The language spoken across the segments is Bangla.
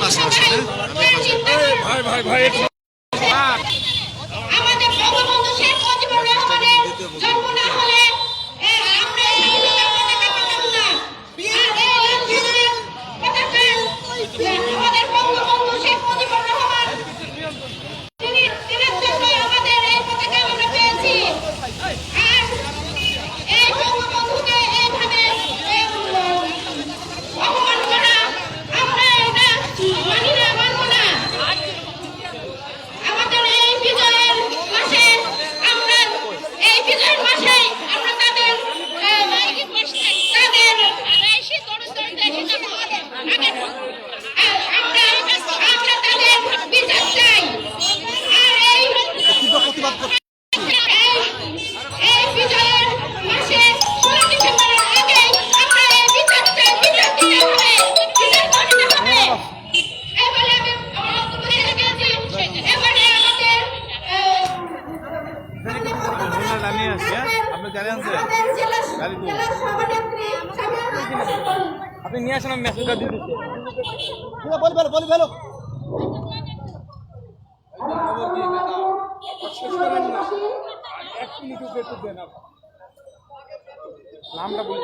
পাশে আসলে হ্যাঁ? ভাই ভাই ভাই নিয়ে আসছি। আপনি গাড়ি আনছেন গাড়ি দিয়ে আপনি নিয়ে আসেন আমি মেসেজটা দিয়ে দিচ্ছি। বলি ফেলো বলি ফেলো। নামটা বলি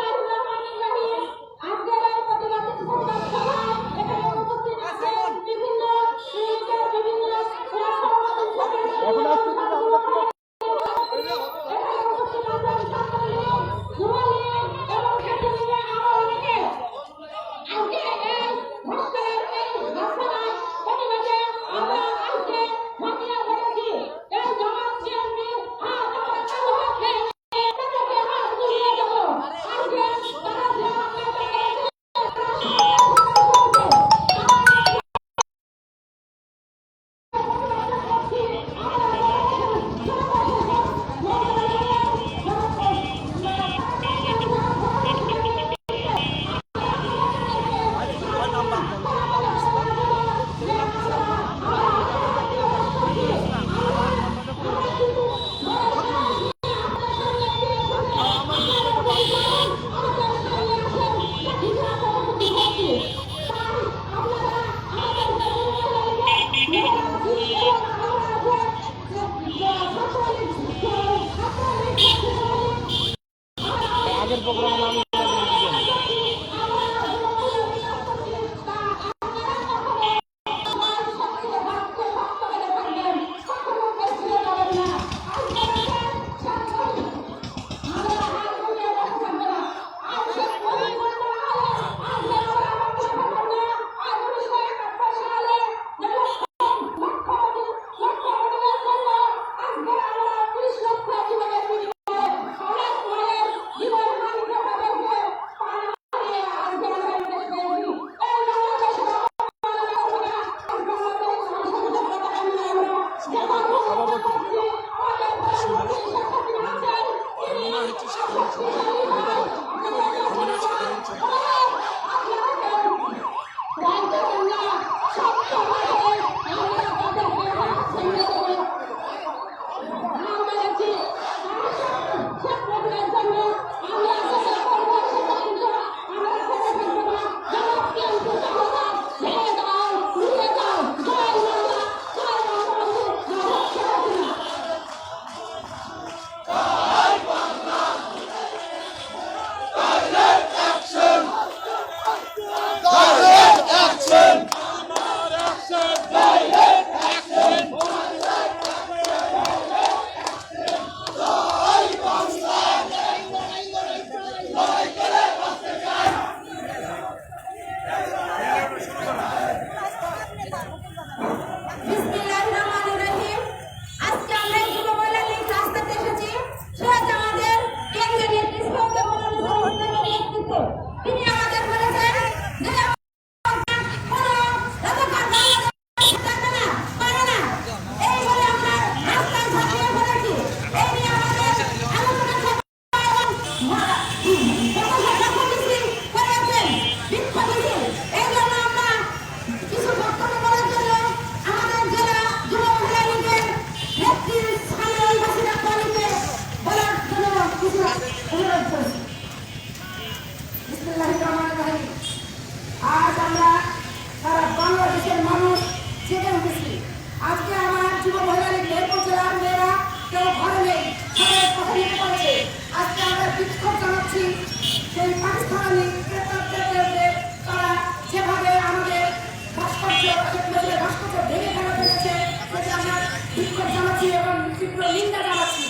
নিন্দা জানাচ্ছি।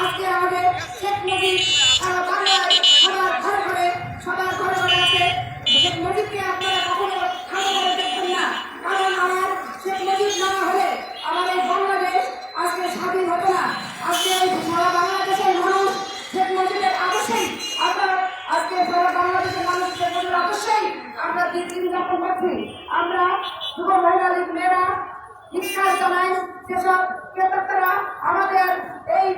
আজকে আমাদের শেখ মুজিব সারা বাংলায় ঘরে ঘরে, সবার ঘরে ঘরে আছে। শেখ মুজিবকে আপনারা কখনো খাটো করে দেখবেন না। কারণ আমার শেখ মুজিব না হলে আমার এই বাংলাদেশ আজকে স্বাধীন হতো না। আজকে সারা বাংলাদেশের মানুষ শেখ মুজিবের আদর্শেই আমরা আজকে সারা বাংলাদেশের মানুষ শেখ মুজিবের আদর্শেই আমরা দিন দিন যাপন করছি। আমরা যুব মহিলা লীগ মেয়েরা ধিক্কার জানাই যেসব ক্রেতারা আমাদের এই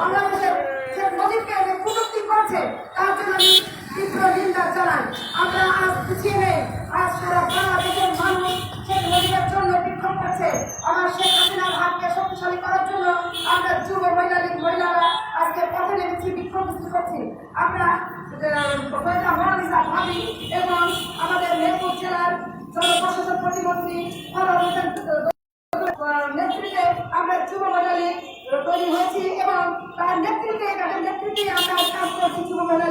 বাংলাদেশের শেখ মুজিবকে যে কুটুক্তি করেছে তার জন্য আমি তীব্র নিন্দা জানাই আমরা আজ পিছিয়ে নেই আজ সারা বাংলাদেশের মানুষ শেখ মুজিবের জন্য বিক্ষোভ করছে আমার শেখ হাসিনার হাতকে শক্তিশালী করার জন্য আমরা যুব মহিলা লীগ মহিলারা আজকে পথে নেমেছি বিক্ষোভ মিছিল করছি আমরা সৈয়দা মোনালিসা ভাবি জনপ্রশাসন প্রতিমন্ত্রী নেতৃত্বে আমরা যুব লীগ তৈরি হয়েছি এবং তার নেতৃত্বে, তাদের নেতৃত্বে আমরা কাজ করছি যুব মহিলা